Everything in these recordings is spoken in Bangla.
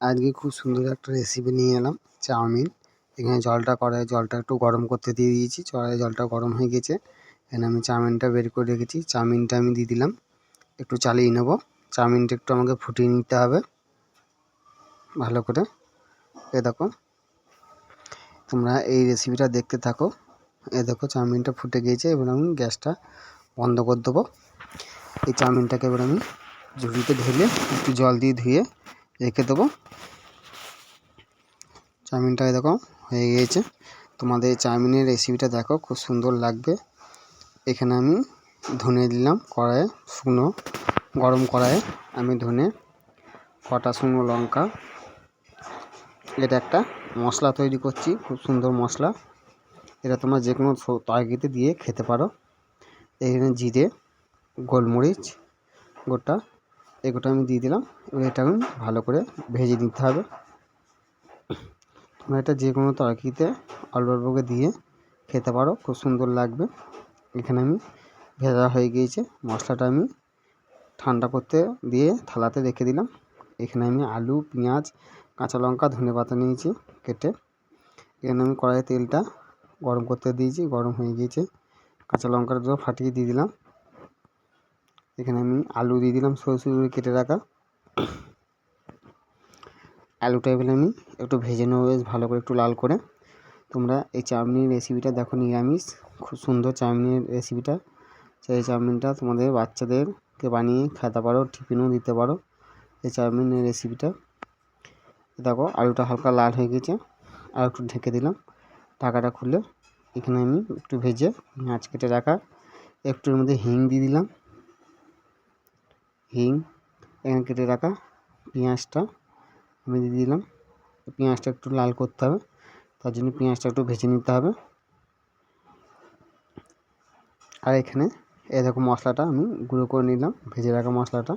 আজকে খুব সুন্দর একটা রেসিপি নিয়ে এলাম, চাউমিন। এখানে জলটা কড়াই জলটা একটু গরম করতে দিয়ে দিয়েছি। কড়াই জলটা গরম হয়ে গেছে। এখানে আমি চাউমিনটা বের করে রেখেছি। চাউমিনটা আমি দিয়ে দিলাম। একটু চালিয়ে নেব। চাউমিনটা একটু আমাকে ফুটিয়ে নিতে হবে। ভালো করে। এ দেখো। তোমরা এই রেসিপিটা দেখতে থাকো। এ দেখো, চাউমিনটা ফুটে গিয়েছে। এবার আমি গ্যাসটা বন্ধ করে দেবো। এই চাউমিনটাকে এবার আমি ঝুড়িতে ঢেলে একটু জল দিয়ে ধুয়ে রেখে দেবো। চাউমিনটা দেখো হয়ে গিয়েছে। তোমাদের চাউমিনের রেসিপিটা দেখো, খুব সুন্দর লাগবে। এখানে আমি ধনে দিলাম কড়াইয়ে শুকনো, গরম কড়াইয়ে আমি ধনে, কটা শুকনো লঙ্কা। এটা একটা মশলা তৈরি করছি, খুব সুন্দর মশলা। এটা তোমরা যে কোনো তরকারিতে দিয়ে খেতে পারো। এখানে জিরে, গোলমরিচ, গোটা এগুলো আমি দিয়ে দিলাম। এবার এটা আমি ভালো করে ভেজে নিতে হবে। তোমরা এটা যে কোনো তরকারিতে অল্প অল্প করে দিয়ে খেতে পারো, খুব সুন্দর লাগবে। এখানে আমি ভেজা হয়ে গিয়েছে। মশলাটা আমি ঠান্ডা করতে দিয়ে থালাতে রেখে দিলাম। এখানে আমি আলু, পেঁয়াজ, কাঁচা লঙ্কা, ধনে পাতা নিয়েছি কেটে। এখানে আমি কড়াইয়ে তেলটা গরম করতে দিয়েছি। গরম হয়ে গিয়েছে। কাঁচা লঙ্কাটা ফাটিয়ে দিয়ে দিলাম। এখানে আমি আলু দিয়ে দিলাম সরু সরু কেটে রাখা। আলুটা এবারে আমি একটু ভেজে নেব বেশ ভালো করে একটু লাল করে। তোমরা এই চাউমিনের রেসিপিটা দেখো নিরামিষ, খুব সুন্দর চাউমিনের রেসিপিটা সেই চাউমিনটা তোমাদের বাচ্চাদেরকে বানিয়ে খেতে পারো, টিফিনও দিতে পারো এই চাউমিনের রেসিপিটা দেখো আলুটা হালকা লাল হয়ে গেছে, আর একটু ঢেকে দিলাম। ঢাকাটা খুলে এখানে আমি একটু ভেজে মাছ কেটে রাখা, একটুর মধ্যে হিং দিয়ে দিলাম। হিং, এখানে কেটে রাখা পেঁয়াজটা আমি দিয়ে দিলাম। পেঁয়াজটা একটু লাল করতে হবে, তার জন্য পেঁয়াজটা একটু ভেজে নিতে হবে। আর এখানে এ দেখো মশলাটা আমি গুঁড়ো করে নিলাম, ভেজে রাখা মশলাটা।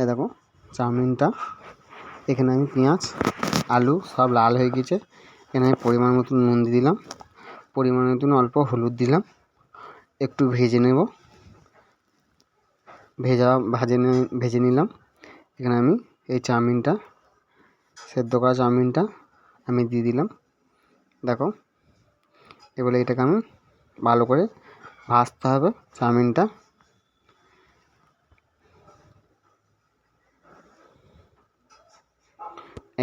এ দেখো চাউমিনটা, এখানে আমি পেঁয়াজ, আলু সব লাল হয়ে গেছে। এখানে আমি পরিমাণ মতন নুন দিয়ে দিলাম, পরিমাণ মতন অল্প হলুদ দিলাম। একটু ভেজে নেব। ভেজা, ভাজে ভেজে নিলাম। এখানে আমি এই চাউমিনটা, সেদ্ধ করা চাউমিনটা আমি দিয়ে দিলাম। দেখো, এবারে এটাকে আমি ভালো করে ভাজতে হবে চাউমিনটা।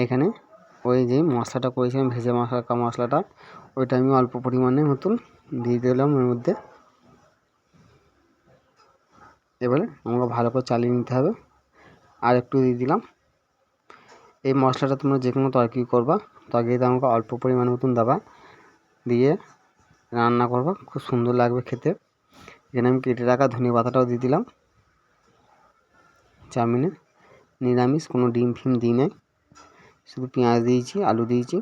এখানে ওই যে মশলাটা করেছিলাম, ভেজে মশলা মশলাটা, ওইটা আমি অল্প পরিমাণে মতন দিয়ে দিলাম এর মধ্যে। এবারে আমাকে ভালো করে চালিয়ে নিতে হবে। আর একটু দিয়ে দিলাম। এই মশলাটা তোমরা যে কোনো তরকারি করবা। তরকারিতে আমাকে অল্প পরিমাণ মতন দেবা। দিয়ে রান্না করবা। খুব সুন্দর লাগবে খেতে। এখানে আমি কেটে রাখা ধনিয়া পাতাটাও দিয়ে দিলাম। চাউমিনে নিরামিষ, কোনো ডিম ফিম দিই নাই। শুধু পেঁয়াজ দিয়েছি, আলু দিয়েছি।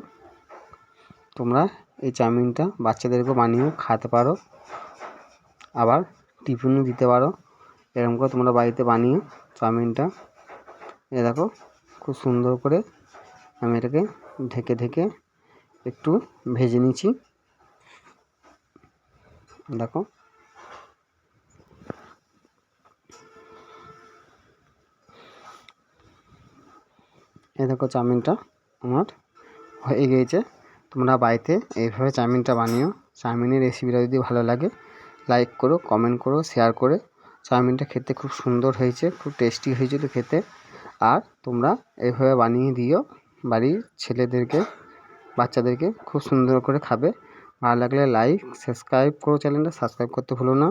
তোমরা এই চাউমিনটা বাচ্চাদেরকেও বানিয়েও খাওয়াতে পারো। আবার টিফিনও দিতে পারো। এরকম করে তোমরা বাড়িতে বানিয়ে চাউমিনটা। এ দেখো, খুব সুন্দর করে আমি এটাকে ঢেকে ঢেকে একটু ভেজে নিচ্ছি। দেখো। এ দেখো চাউমিনটা আমার হয়ে গিয়েছে। তোমরা বাড়িতে এইভাবে চাউমিনটা বানিও। চাউমিনের রেসিপিটা যদি ভালো লাগে লাইক করো কমেন্ট করো শেয়ার করে চাউমিনটা খেতে খুব সুন্দর হয়েছে, খুব টেস্টি হয়েছিল খেতে। আর তোমরা এইভাবে বানিয়ে দিও, বাড়ির ছেলেদেরকে, বাচ্চাদেরকে খুব সুন্দর করে খাবে। ভালো লাগলে লাইক সাবস্ক্রাইব করো চ্যানেলটা সাবস্ক্রাইব করতে ভুলো না।